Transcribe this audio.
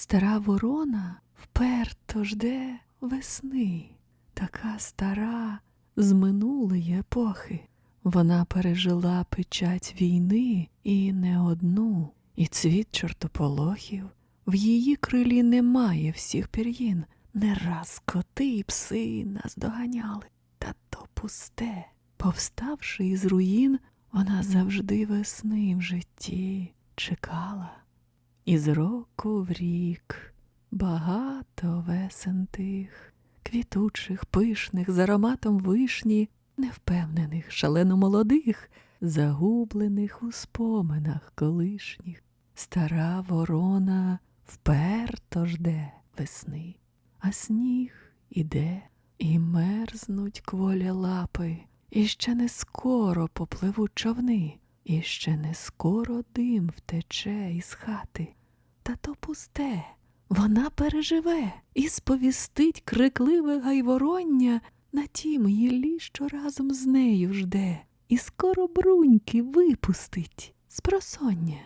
Стара ворона вперто жде весни, така стара з минулої епохи. Вона пережила печать війни і не одну, і цвіт чортополохів. В її крилі немає всіх пір'їн. Не раз коти і пси нас доганяли, та то пусте. Повставши із руїн, вона завжди весни в житті чекала. Із року в рік багато весен тих, квітучих, пишних, з ароматом вишні, невпевнених, шалено молодих, загублених у споминах колишніх. Стара ворона вперто жде весни, а сніг іде, і мерзнуть кволі лапи, і ще не скоро попливуть човни, і ще не скоро дим втече із хати. Та то пусте, вона переживе і сповістить крикливе гайвороння на тім гіллі, що разом з нею жде, і скоро бруньки випустить з просоння.